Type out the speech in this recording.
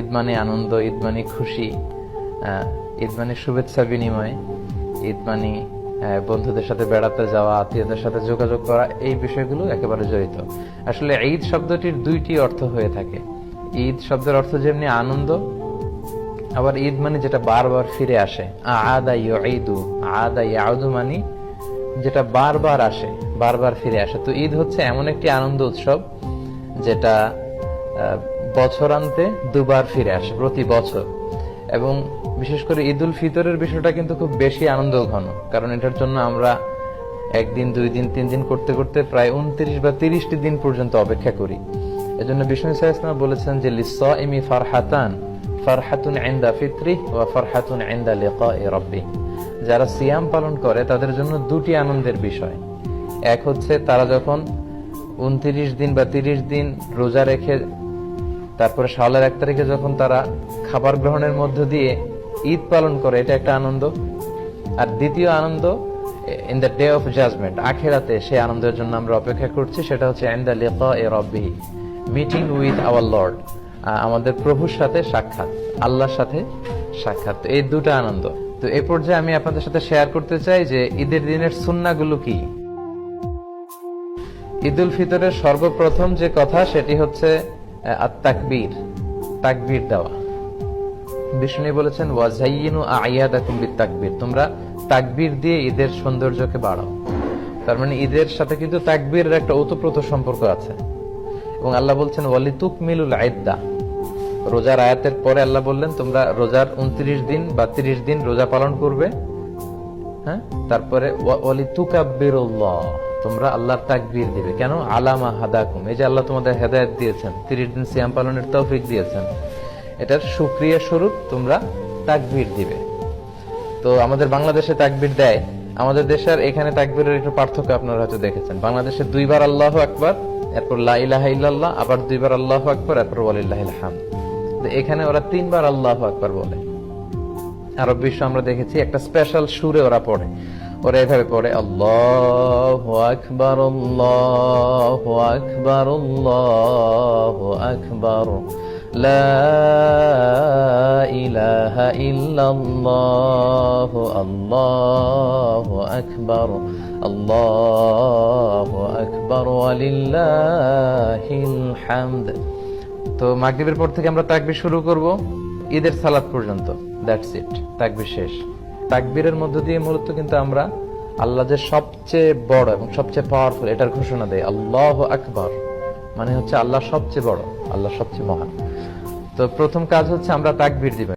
ঈদ মানে আনন্দ, ঈদ মানে খুশি ঈদ মানে শুভেচ্ছা বিনিময়, ঈদ মানে বন্ধুদের সাথে বেড়াতে যাওয়া, আত্মীয়দের সাথে যোগাযোগ করা, এই বিষয়গুলো একেবারে জড়িত। আসলে ঈদ শব্দটির দুইটি অর্থ হয়ে থাকে। ঈদ শব্দের অর্থ যেমনি আনন্দ, আবার ঈদ মানে যেটা বারবার ফিরে আসে। আদা ঈদু আদা ইয়াউদু মানে যেটা বারবার আসে, বারবার ফিরে আসে। তো ঈদ হচ্ছে এমন একটি আনন্দ উৎসব, যেটা বছরান্তে দুবার ফিরে আসে প্রতি বছর। এবং বিশেষ করে ঈদুল ফিতরের বিষয়টা কিন্তু খুব বেশি আনন্দ ঘন কারণ এটার জন্য আমরা একদিন, দুই দিন, তিন দিন করতে করতে প্রায় উনত্রিশ বা তিরিশটি দিন পর্যন্ত অপেক্ষা করি। এজন্য বিষ্ণু ইসলাম বলেছেন যে লিসা ইমি ফারহাতান, ফারহাতুন আইন্দা ফিত্রি ও ফারহাতুন আইন্দা লিকা রব্বি। যারা সিয়াম পালন করে, তাদের জন্য দুটি আনন্দের বিষয়। এক হচ্ছে তারা যখন উনত্রিশ দিন বা তিরিশ দিন রোজা রেখে তারপরে শাওয়ালের এক তারিখে যখন তারা খাবার গ্রহণের মধ্য দিয়ে ঈদ পালন করে, এটা একটা আনন্দ। আর দ্বিতীয় আনন্দ in the day of judgement আখেরাতে সেই আনন্দের জন্য আমরা অপেক্ষা করছি, সেটা হচ্ছে এন্ড দ্য লিকা এ রব্বি মিটিং উইথ আওয়ার লর্ড আমাদের প্রভুর সাথে সাক্ষাৎ, আল্লাহর সাথে সাক্ষাৎ। এই দুটো আনন্দ। তো এই পর্যায়ে আমি আপনাদের সাথে শেয়ার করতে চাই যে, ঈদের দিনের সুন্নাগুলো কি? ঈদুল ফিতরের সর্বপ্রথম যে কথা, সেটি হচ্ছে আত তাকবীর দেওয়া। বিষ্ণু বলেছেন, ওয়াজাইয়িনু আয়াদাকুম বিতাকবীর তোমরা তাকবীর দিয়ে ঈদের সৌন্দর্যকে বাড়াও। তার মানে ঈদের সাথে কিন্তু তাকবীরের একটা ওতপ্রোত সম্পর্ক আছে। এবং আল্লাহ বলছেন ওয়ালি তুকমিলুল আইদ্দা রোজার আয়াতের পরে আল্লাহ বললেন, তোমরা রোজার উনত্রিশ দিন বা দিন রোজা পালন করবে হ্যাঁ? তারপরে ওয়া- ওয়ালি তুকাব্বিরুল্লাহ তোমরা আল্লাহর তাকবীর দিবে। কেন? আলামা হাদাকুম। এই যে আল্লাহ তোমাদের হেদায়েত দিয়েছেন, তিরিশ দিন সিয়াম পালনের তৌফিক দিয়েছেন, এটার সুক্রিয়া স্বরূপ তোমরা তাকবীর দিবে। তো আমাদের বাংলাদেশে তাকবীর দেয়। আমাদের দেশের এখানে তাকবীরের একটু পার্থক্য আপনারা হয়তো দেখেছেন। বাংলাদেশে দুইবার আল্লাহ আকবার, এরপর লা আবার দুইবার আল্লাহ আকবার, এরপর ওয়ালিল্লাহিল তো এখানে ওরা তিনবার আল্লাহ আকবার বলে। আরব বিশ্ব আমরা দেখেছি একটা স্পেশাল সুরে ওরা পড়ে। ওরা এভাবে পড়ে, আল্লাহ আকবর আল্লাহ আকবর আল্লাহ আকবর ইলাহা ইল্লাল্লাহ, আল্লাহ আকবর আল্লাহ আকবর হামদ. তো মাগরিবের পর থেকে আমরা তাকবির শুরু করব, ঈদের সালাত পর্যন্ত দ্যাটস ইট তাকবির শেষ। তাকবীরের মধ্য দিয়ে মূলত কিন্তু আমরা আল্লাহ যে সবচেয়ে বড় এবং সবচেয়ে পাওয়ারফুল এটার ঘোষণা দেয় আল্লাহ আকবর। মানে হচ্ছে আল্লাহ সবচেয়ে বড়, আল্লাহ সবচেয়ে মহান। তো প্রথম কাজ হচ্ছে আমরা তাকবীর দিব।